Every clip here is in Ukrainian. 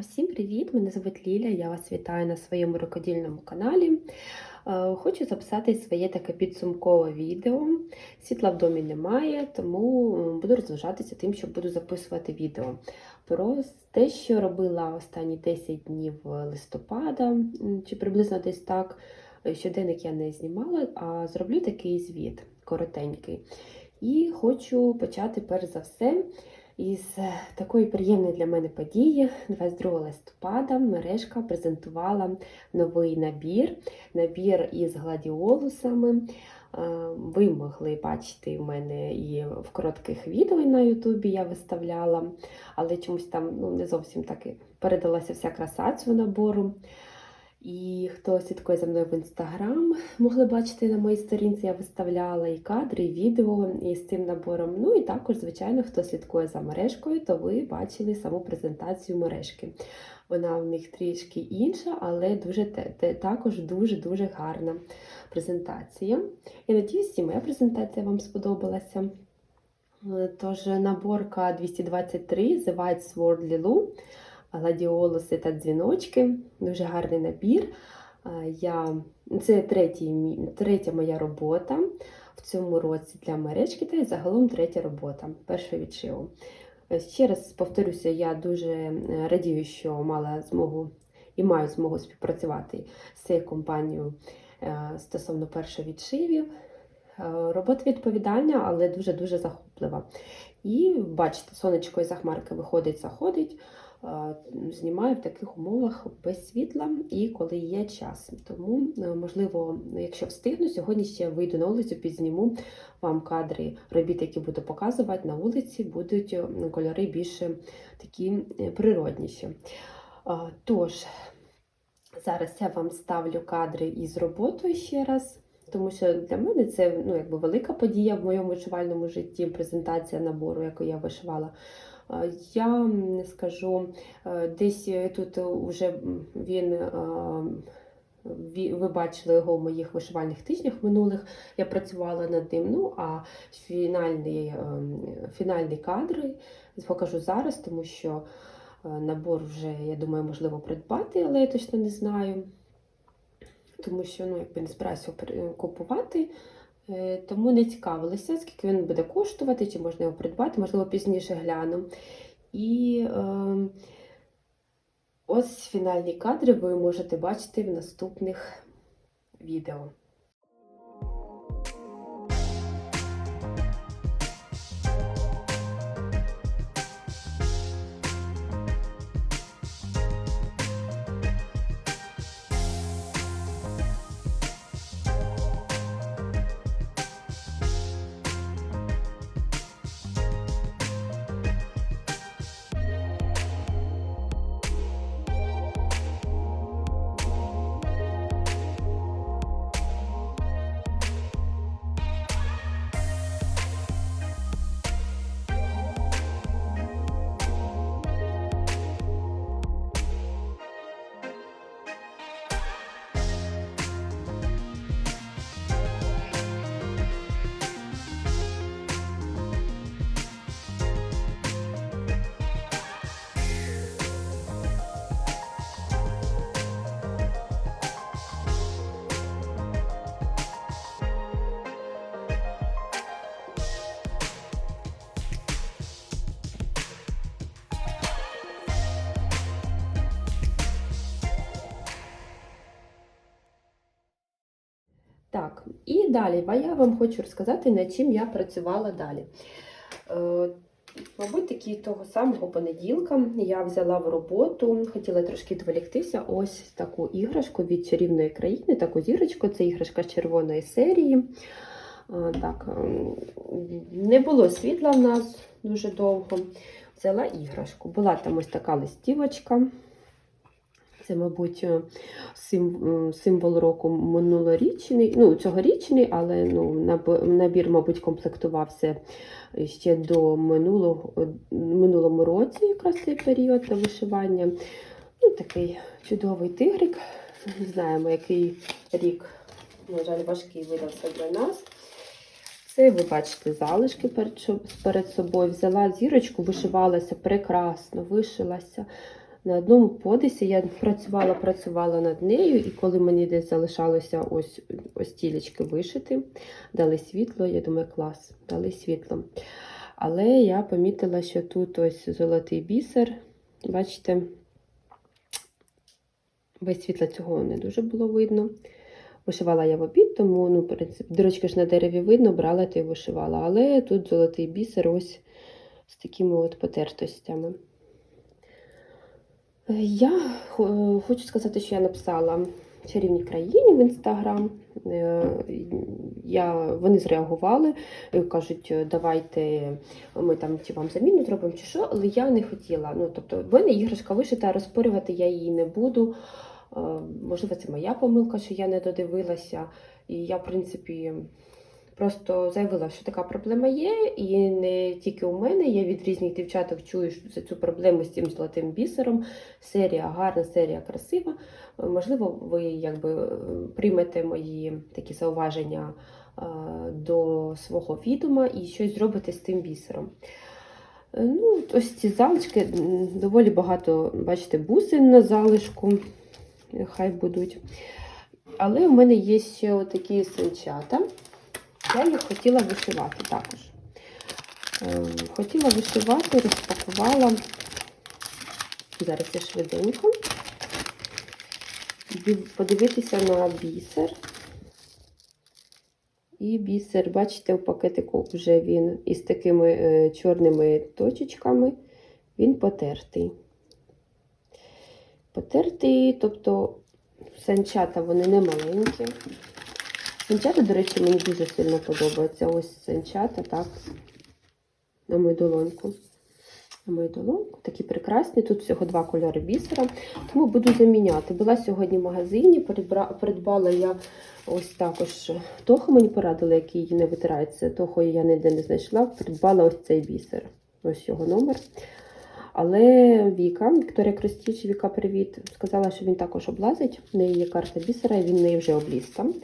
Всім привіт! Мене звуть Ліля, я вас вітаю на своєму рукодільному каналі. Е, Хочу записати своє таке підсумкове відео. Світла в домі немає, тому е, буду розважатися тим, що буду записувати відео. Про те, що робила останні 10 днів листопада, чи приблизно десь так. Е, Щоденник я не знімала, а зроблю такий звіт коротенький. І хочу почати перш за все із е, такої приємної для мене події 22 листопада мережка презентувала новий набір, набір із гладіолусами. Е, Ви могли бачити в мене і в коротких відео на Ютубі я виставляла, але чомусь там ну, не зовсім так передалася вся краса цього набору. І хто слідкує за мною в інстаграм, могли бачити на моїй сторінці, я виставляла і кадри, і відео із цим набором. Ну і також, звичайно, хто слідкує за мережкою, то ви бачили саму презентацію мережки. Вона в них трішки інша, але дуже також дуже-дуже гарна презентація. Я надіюсь, і моя презентація вам сподобалася. Е, Тож наборка 223 The White Sword гладіолуси та дзвіночки. Дуже гарний набір. Е, Я... Це третій, третя моя робота в цьому році для мережки, та й загалом третя робота першого відшиву. Е, Ще раз повторюся, я дуже е, радію, що мала змогу і маю змогу співпрацювати з цією компанією стосовно перших відшивів. Робота відповідальна, але дуже-дуже захоплива. І бачите, сонечко із хмарки виходить, заходить. Е, Знімаю в таких умовах без світла і коли є час. Тому, е, можливо, якщо встигну, сьогодні ще вийду на вулицю, підзніму вам кадри робіт, які буду показувати на вулиці, будуть е, кольори більше такі природніші. Тож, зараз я вам ставлю кадри із роботою ще раз. Тому що для мене це ну, якби велика подія в моєму вишивальному житті, презентація набору, яку я вишивала. Е, Я м, скажу, е, десь е, тут вже він. Ви бачили його в моїх вишивальних тижнях минулих. Я працювала над ним. Ну а фінальний, фінальні кадри покажу зараз, тому що набор вже, я думаю, можливо придбати, але я точно не знаю. Тому що ну, якби не збираюся купувати. Е, Тому не цікавилися, скільки він буде коштувати, чи можна його придбати, можливо, пізніше гляну. І е, ось фінальні кадри ви можете бачити в наступних відео. Так, і далі ба- я вам хочу розказати, над чим я працювала далі. Е, Мабуть, таки того самого понеділка я взяла в роботу, хотіла трошки відволіктися, ось таку іграшку від чарівної країни, таку зірочку, це іграшка червоної серії. Е, Так, ем, не було світла в нас дуже довго. Взяла іграшку. Була там ось така листівочка. Це, мабуть, е, е, символ року минулорічний, ну, цьогорічний, але ну, набір, мабуть, комплектувався ще до минулого, минулому році, якраз цей період на вишивання. Ну, такий чудовий тигрик. Не знаємо, який рік, на жаль, важкий видався для нас. Це ви бачите залишки перед собою. Взяла зірочку, вишивалася прекрасно, вишилася. На одному подисі я працювала, працювала над нею, і коли мені десь залишалося ось ось тілечки вишити, дали світло, я думаю, клас, дали світло. Але я помітила, що тут ось золотий бісер. Бачите, без світла цього не дуже було видно. Вишивала я в обід, тому ну, в принципі, дирочки ж на дереві видно, брала та й вишивала. Але тут золотий бісер ось з такими от потертостями. Е, Я хочу сказати, що я написала чарівній країні в інстаграм. Е, Я, вони зреагували, е, кажуть, давайте ми там чи вам заміну зробимо, чи що, але я не хотіла. Ну, тобто, в мене іграшка вишита, розпорювати я її не буду. Е, Можливо, це моя помилка, що я не додивилася. І я, в принципі, просто заявила, що така проблема є, і не тільки у мене. Я від різних дівчаток чую що цю проблему з цим золотим бісером. Серія гарна, серія красива. Можливо, ви якби приймете мої такі зауваження е, до свого відома і щось зробите з тим бісером. Ну, ось ці залишки, доволі багато, бачите, бусин на залишку, хай будуть. Але в мене є ще такі сенчата. Я їх хотіла вишивати також. Е, Хотіла вишивати, розпакувала. Зараз я швиденько. Подивитися на бісер. І бісер, бачите, в пакетику вже він із такими е, чорними точечками, він потертий. Потертий, тобто санчата вони не маленькі. Санчата, до речі, мені дуже сильно подобаються. Ось санчата, так, на мою долоньку. На мою долоньку. Такі прекрасні. Тут всього два кольори бісера, тому буду заміняти. Була сьогодні в магазині, придбала я ось також того, мені порадили, який не витирається. Того я ніде не знайшла. Придбала ось цей бісер. Ось його номер. Але Віка, Вікторія Крестіч, Віка, привіт, сказала, що він також облазить. В неї є карта бісера, і він неї вже обліз там.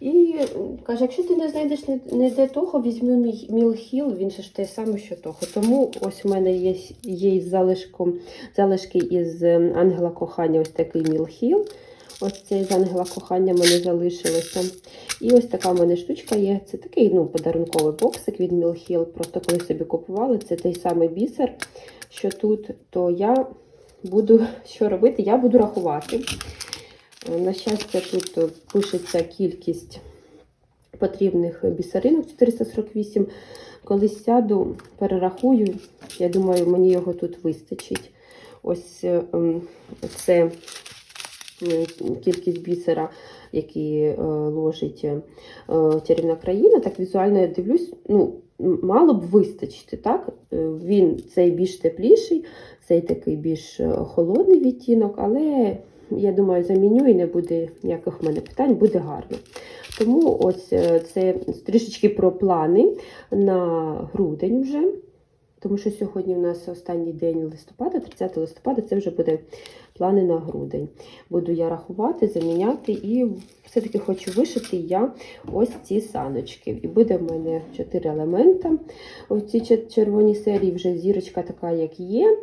І каже, якщо ти не знайдеш ні- ніде того, візьми Мілхіл, він же ж те саме, що того. Тому ось у мене є, є із залишку, залишки із ем, ангела кохання, ось такий Мілхіл. Ось цей з ангела кохання мене залишилося. І ось така в мене штучка є. Це такий ну, подарунковий боксик від Мілхіл. Просто коли собі купували, це той самий бісер, що тут, то я буду що робити? Я буду рахувати. Е, На щастя, тут е, пишеться кількість потрібних бісеринок 448. Коли сяду, перерахую, я думаю, мені його тут вистачить. Ось е, це кількість бісера, е, ложить чарівна країна. Так візуально я дивлюсь, ну, мало б вистачити. так? Він цей більш тепліший, цей такий більш холодний відтінок, але я думаю, заміню і не буде ніяких в мене питань, буде гарно. Тому ось е, це трішечки про плани на грудень вже. Тому що сьогодні у нас останній день листопада, 30 листопада, це вже буде плани на грудень. Буду я рахувати, заміняти, і все-таки хочу вишити я ось ці саночки. І буде в мене 4 елемента. У цій червоній серії вже зірочка така, як є.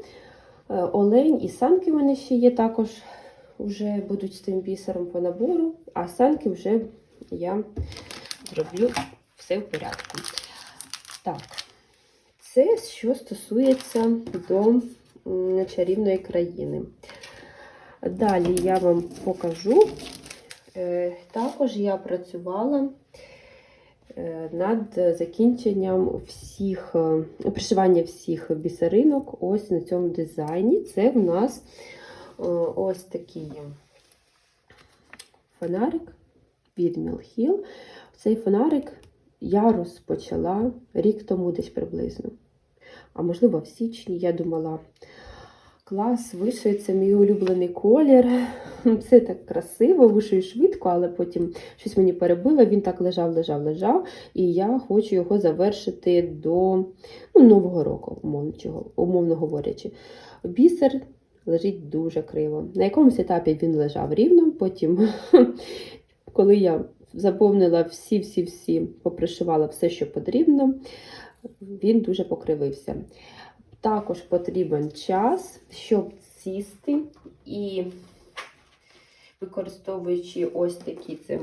Е, Олень і санки в мене ще є також. Вже будуть з тим бісером по набору, а санки вже я зроблю все в порядку. Так, це що стосується до чарівної країни. Далі я вам покажу. Е, Також я працювала е, над закінченням всіх, е, пришивання всіх бісеринок ось на цьому дизайні. Це в нас ось такий фонарик від Мілхіл. Цей фонарик я розпочала рік тому десь приблизно. А можливо, в січні я думала, клас, вишиється мій улюблений колір. Все так красиво, вишию швидко, але потім щось мені перебило. Він так лежав, лежав, лежав, і я хочу його завершити до ну, Нового року, умовно, умовно говорячи. Бісер лежить дуже криво. На якомусь етапі він лежав рівно, потім, коли я заповнила всі-всі-всі, попришивала все, що потрібно, він дуже покривився. Також потрібен час, щоб сісти і використовуючи ось такі це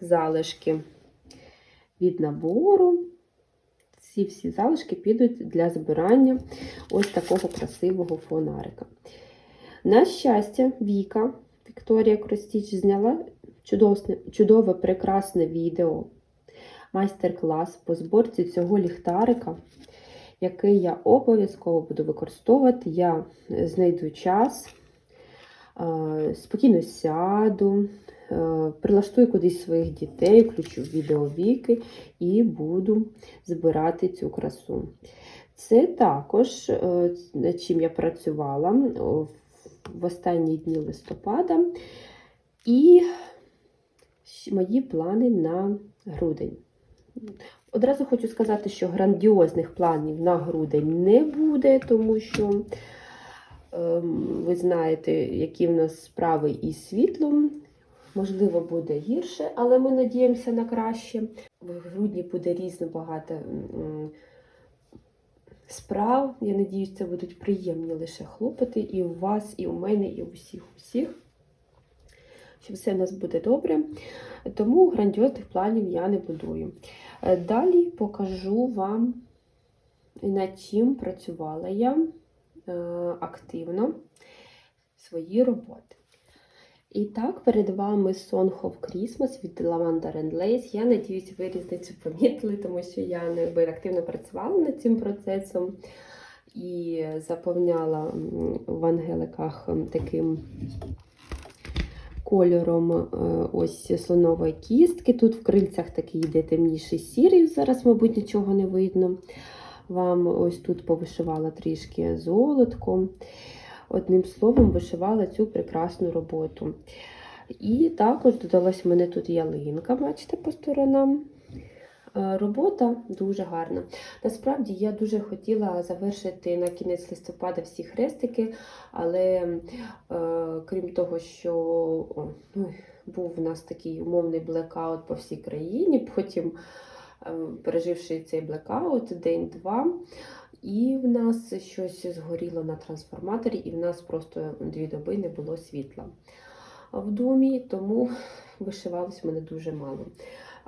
залишки від набору. Ці всі залишки підуть для збирання ось такого красивого фонарика. На щастя, Віка Вікторія Кростіч зняла чудове, чудове прекрасне відео, майстер-клас по зборці цього ліхтарика, який я обов'язково буду використовувати. Я знайду час, е, спокійно сяду, е, прилаштую кудись своїх дітей, включу відео Віки і буду збирати цю красу. Це також, е, над чим я працювала в останні дні листопада, і мої плани на грудень. Одразу хочу сказати, що грандіозних планів на грудень не буде, тому що ем, ви знаєте, які в нас справи із світлом. Можливо, буде гірше, але ми надіємося на краще. В грудні буде різно багато справ. Я надіюсь, це будуть приємні лише хлопоти і у вас, і у мене, і у всіх усіх. Що все в нас буде добре. Тому грандіозних планів я не будую. Е, Далі покажу вам, над чим працювала я е, активно свої роботи. І так, перед вами Song of Christmas від Lavender Lace. Я надіюсь, ви різницю помітили, тому що я якби, активно працювала над цим процесом і заповняла в ангеликах таким кольором е, ось слонової кістки. Тут в крильцях такий йде темніший сірий, зараз, мабуть, нічого не видно. Вам ось тут повишивала трішки золотком. Одним словом, вишивала цю прекрасну роботу. І також додалась в мене тут ялинка, бачите, по сторонам. Е, Робота дуже гарна. Насправді я дуже хотіла завершити на кінець листопада всі хрестики, але е, крім того, що о, ну, був у нас такий умовний блекаут по всій країні, потім, е, переживши цей блекаут, день-два, і в нас щось згоріло на трансформаторі, і в нас просто дві доби не було світла в домі, тому вишивалось мене дуже мало.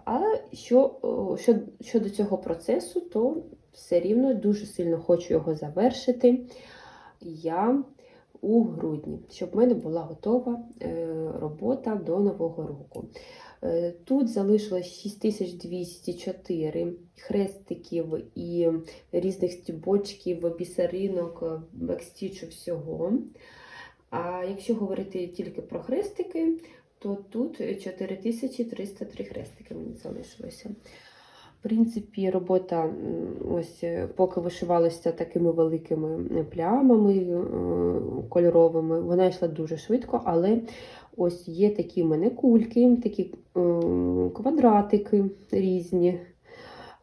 А що, що, щодо цього процесу, то все рівно дуже сильно хочу його завершити я у грудні, щоб в мене була готова е, робота до Нового року. Е, Тут залишилось 6204 хрестиків і різних стібочків, бісеринок, бекстічу всього. А якщо говорити тільки про хрестики, то тут 4303 хрестики мені залишилося. В принципі, робота ось е, поки вишивалася такими великими е, плямами е, кольоровими, вона йшла дуже швидко, але ось є такі в мене кульки, такі квадратики різні.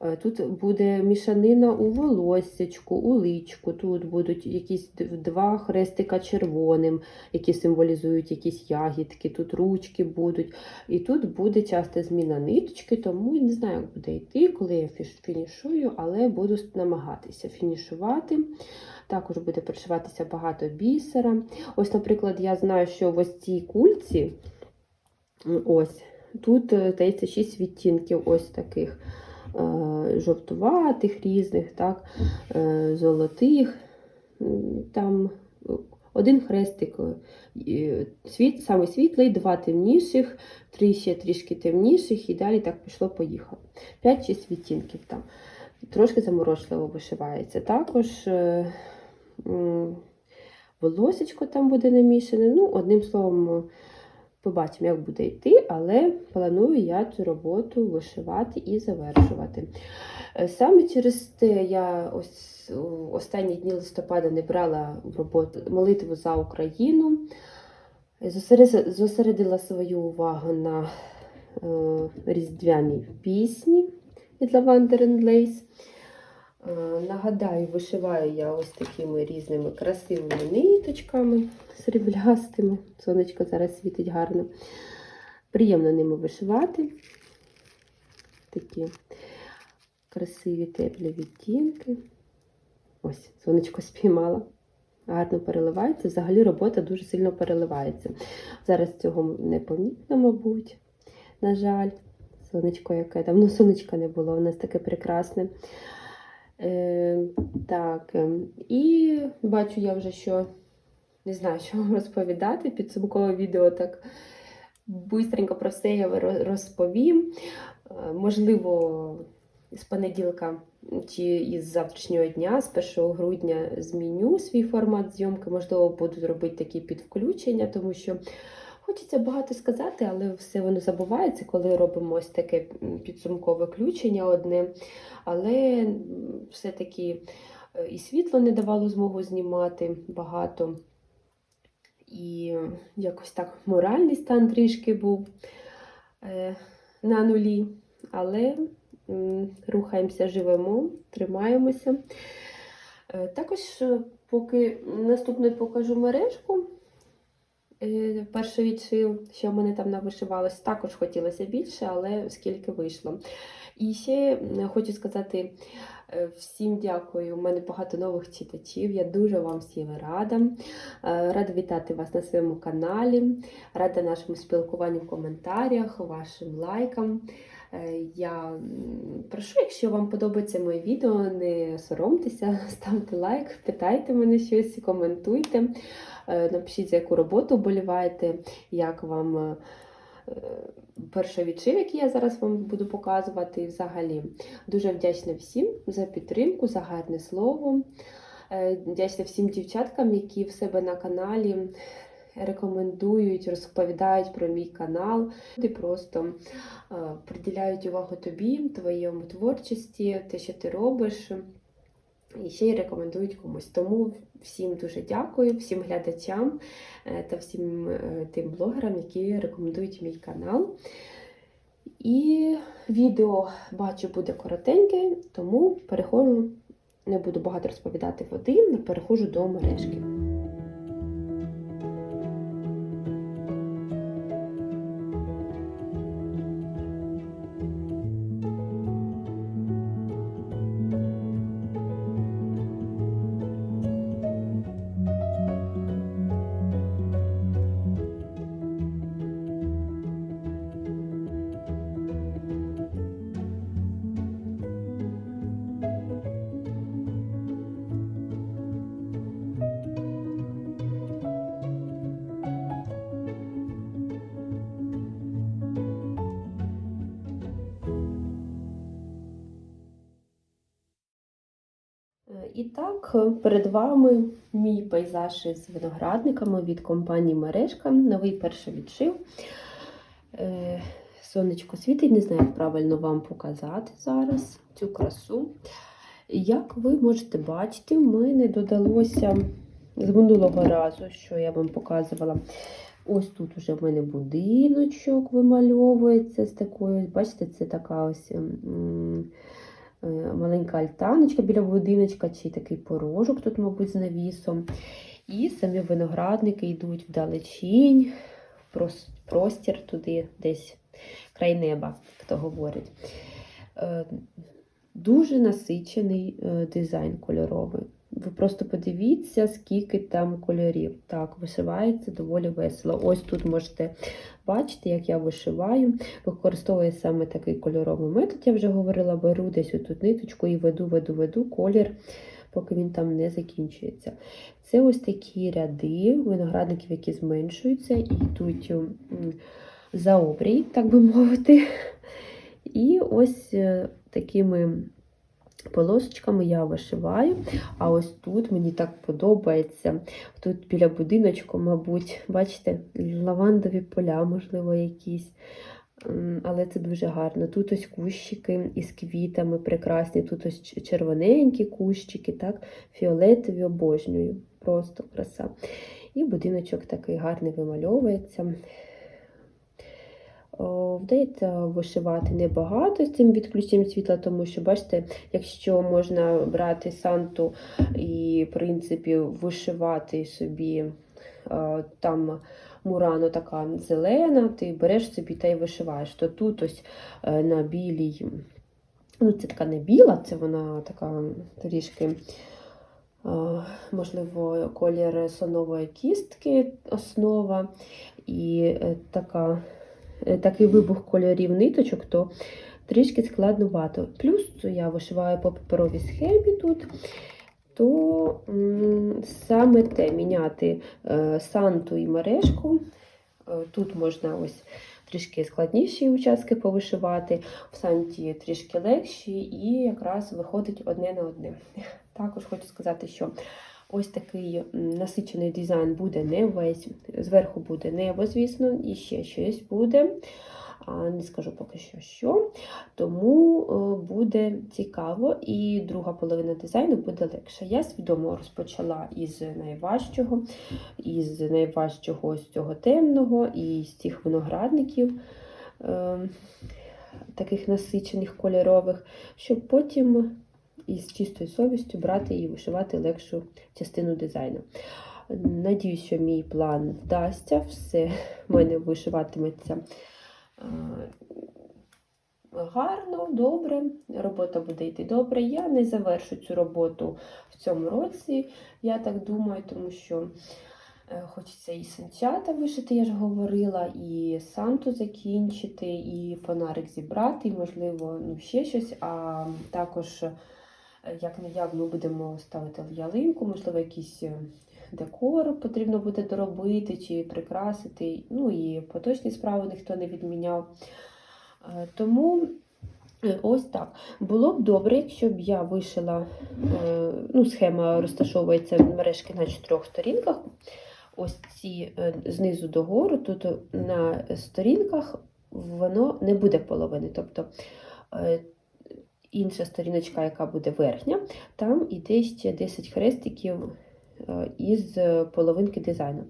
Е, Тут буде мішанина у волоссячку, у личку. Тут будуть якісь два хрестика червоним, які символізують якісь ягідки. Тут ручки будуть. І тут буде часто зміна ниточки, тому не знаю, як буде йти, коли я фінішую, але буду намагатися фінішувати. Також буде пришиватися багато бісера. Ось, наприклад, я знаю, що в ось цій кульці, ось, тут е, здається 6 відтінків ось таких жовтуватих різних, так, е, золотих. Там один хрестик е, світ, саме світлий, два темніших, три ще трішки темніших, і далі так пішло-поїхало. 5-6 відтінків там. Трошки заморочливо вишивається. Також е, волосечко там буде намішане. Ну, одним словом, побачимо, як буде йти, але планую я цю роботу вишивати і завершувати. Е, Саме через те я ось останні дні листопада не брала роботу молитву за Україну. Зосередила- Зосередила свою увагу на е, різдвяній пісні від Lace. Е, Нагадаю, вишиваю я ось такими різними красивими ниточками сріблястими. Сонечко зараз світить гарно. Приємно ними вишивати. Такі красиві теплі відтінки. Ось, сонечко спіймала. гарно переливається. Взагалі робота дуже сильно переливається. Зараз цього не помітно, мабуть, на жаль. Сонечко яке давно сонечка не було, у нас таке прекрасне. Е, так, е, і бачу я вже, що не знаю, що вам розповідати. Підсумкове відео так бистренько про все я розповім. Е, Можливо, з понеділка чи із завтрашнього дня, з 1 грудня, зміню свій формат зйомки. Можливо, буду робити такі підвключення, тому що хочеться багато сказати, але все воно забувається, коли робимо ось таке підсумкове включення одне. Але все-таки е, і світло не давало змогу знімати багато. І якось так моральний стан трішки був е, на нулі. Але рухаємося, живемо, тримаємося. Е, Також, поки наступною покажу мережку. Е, Перший відшив, що в мене там навишивалось, також хотілося більше, але скільки вийшло. І ще хочу сказати е, всім дякую. У мене багато нових читачів. Я дуже вам всім рада. Е, Рада вітати вас на своєму каналі, рада нашому спілкуванню в коментарях, вашим лайкам. Е, Я прошу, якщо вам подобається моє відео, не соромтеся, ставте лайк, питайте мене щось, коментуйте. Е, Напишіть, яку роботу вболіваєте, як вам е, перший відшив, який я зараз вам буду показувати. І взагалі дуже вдячна всім за підтримку, за гарне слово. Вдячна всім дівчаткам, які в себе на каналі рекомендують, розповідають про мій канал. Люди просто е, приділяють увагу тобі, твоєму творчості, те, що ти робиш. І ще й рекомендують комусь. Тому всім дуже дякую, всім глядачам е, та всім е, тим блогерам, які рекомендують мій канал. І відео бачу буде коротеньке, тому переходжу, не буду багато розповідати води, переходжу до мережки. І так, е, перед вами мій пейзаж із виноградниками від компанії Мережка. Новий перший відшив. Е, Сонечко світить, не знаю, як правильно вам показати зараз цю красу. Як ви можете бачити, в мене додалося з минулого разу, що я вам показувала. Ось тут уже в мене будиночок вимальовується з такою, бачите, це така ось. Е, маленька альтаночка біля будиночка, чи такий порожок тут, мабуть, з навісом. І самі виноградники йдуть вдалечінь, простір туди, десь край неба, хто говорить. Е, Дуже насичений е, дизайн кольоровий. Ви просто подивіться, скільки там кольорів. Так, вишивається доволі весело. Ось тут можете бачити, як я вишиваю. Використовую саме такий кольоровий метод, я вже говорила, беру десь отут ниточку і веду, веду, веду колір, поки він там не закінчується. Це ось такі ряди виноградників, які зменшуються, і йдуть за обрій, так би мовити. І ось е, такими полосочками я вишиваю. А ось тут мені так подобається. Тут біля будиночку, мабуть, бачите, лавандові поля, можливо, якісь. Але це дуже гарно. Тут ось кущики із квітами прекрасні, тут ось червоненькі кущики, так, фіолетові обожнюю. Просто краса. І будиночок такий гарний вимальовується. О, Вдається вишивати небагато з цим відключенням світла, тому що, бачите, якщо можна брати санту і, в принципі, вишивати собі е, там мурану така зелена, ти береш собі та й вишиваєш. То тут ось е, на білій, ну це така не біла, це вона така трішки е, можливо, колір слонової кістки, основа і е, така, е, такий вибух кольорів ниточок, то трішки складновато. Плюс я вишиваю по паперовій схемі тут. То саме те міняти е, санту і мережку. Е, Тут можна ось трішки складніші участки повишивати, в санті трішки легші, і якраз виходить одне на одне. Також хочу сказати, що ось такий насичений дизайн буде не весь. Зверху буде небо, звісно, і ще щось буде. А не скажу поки що що. Тому е, буде цікаво, і друга половина дизайну буде легша. Я свідомо розпочала із найважчого, із найважчого з цього темного, і з цих виноградників, е, таких насичених кольорових, щоб потім із чистою совістю брати і вишивати легшу частину дизайну. Надіюсь, що мій план вдасться, все в мене вишиватиметься е, гарно, добре, робота буде йти добре. Я не завершу цю роботу в цьому році, я так думаю, тому що е, хочеться і санчата вишити, я ж говорила, і санту закінчити, і фонарик зібрати, і, можливо, ну, ще щось. А також, як не як, ми будемо ставити ялинку, можливо, якийсь е, декор потрібно буде доробити чи прикрасити. Ну і поточні справи ніхто не відміняв. Е, Тому е, ось так. Було б добре, якщо б я вишила, е, ну, схема розташовується мережки на чотирьох сторінках. Ось ці е, знизу догору, тут на сторінках воно не буде половини. Тобто е, інша сторіночка, яка буде верхня, там іде ще 10 хрестиків е, із половинки дизайну.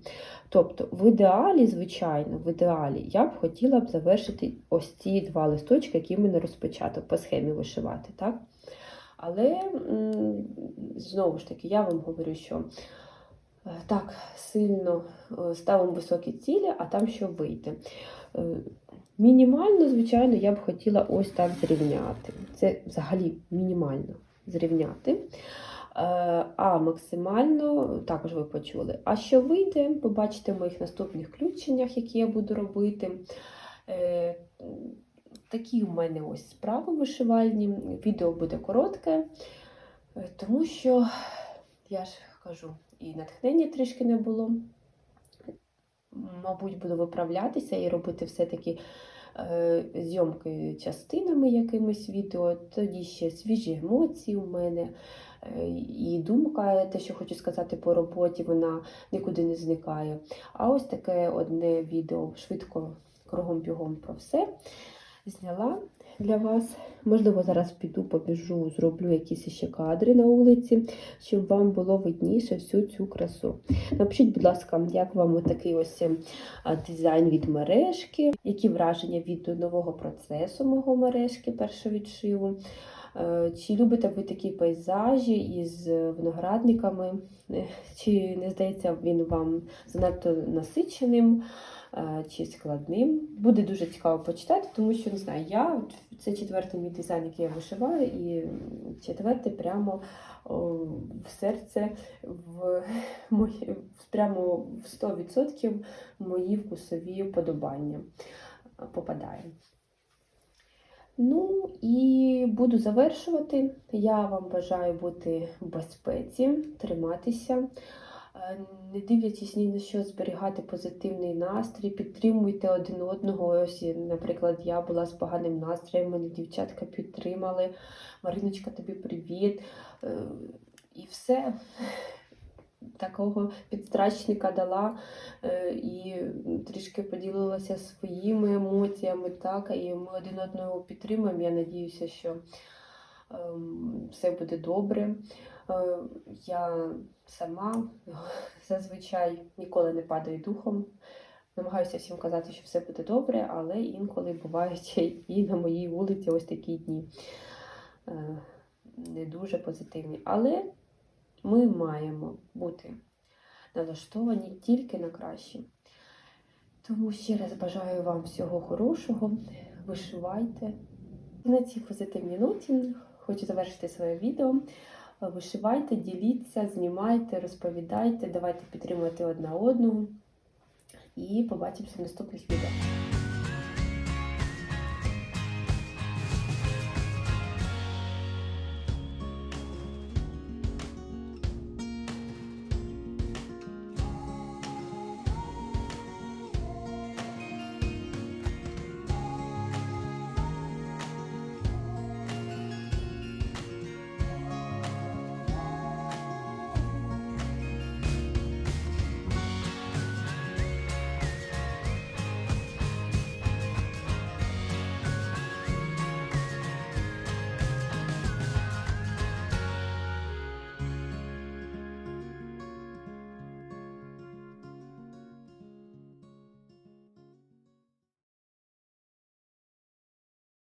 Тобто, в ідеалі, звичайно, в ідеалі я б хотіла б завершити ось ці два листочки, які мене розпочато по схемі вишивати. так? Але знову ж таки, я вам говорю, що е, так сильно е, ставимо високі цілі, а там що вийде. Мінімально, звичайно, я б хотіла ось так зрівняти. Це взагалі мінімально зрівняти. Е, А максимально також ви почули. А що вийде, побачите в моїх наступних включеннях, які я буду робити. Е, Такі в мене ось справи вишивальні. Відео буде коротке, тому що, я ж кажу, і натхнення трішки не було. Мабуть, буду виправлятися і робити все-таки е, зйомки частинами якимось відео, тоді ще свіжі емоції у мене. е, І думка, те, що хочу сказати по роботі, вона нікуди не зникає. А ось таке одне відео швидко кругом-бігом про все зняла для вас. Можливо, зараз піду, побіжу, зроблю якісь ще кадри на вулиці, щоб вам було видніше всю цю красу. Напишіть, будь ласка, як вам такий ось е, дизайн від мережки, які враження від нового процесу мого мережки першого відшиву. Е, Чи любите ви такі пейзажі із виноградниками? Е, Чи не здається він вам занадто насиченим? е, чи складним. Буде дуже цікаво почитати, тому що не знаю, я це четвертий мій дизайн, який я вишиваю, і четвертий прямо в серце, в мої, прямо в 100% мої вкусові вподобання попадає. Ну і буду завершувати. Я вам бажаю бути в безпеці, триматися. Е, Не дивлячись ні на що, зберігати позитивний настрій, підтримуйте один одного. Ось, наприклад, я була з поганим настроєм, мене дівчатка підтримали. Мариночка, тобі привіт. Е, І все. Такого підстрачника дала е, і трішки поділилася своїми емоціями, так, і ми один одного підтримуємо. Я надіюся, що ем, все буде добре. Е, Я сама зазвичай ніколи не падаю духом. Намагаюся всім казати, що все буде добре, але інколи бувають і на моїй вулиці ось такі дні е, не дуже позитивні. Але ми маємо бути налаштовані тільки на краще. Тому ще раз бажаю вам всього хорошого, вишивайте. На цій позитивній ноті хочу завершити своє відео. Вишивайте, діліться, знімайте, розповідайте, давайте підтримувати одна одну. І побачимося в наступних відео.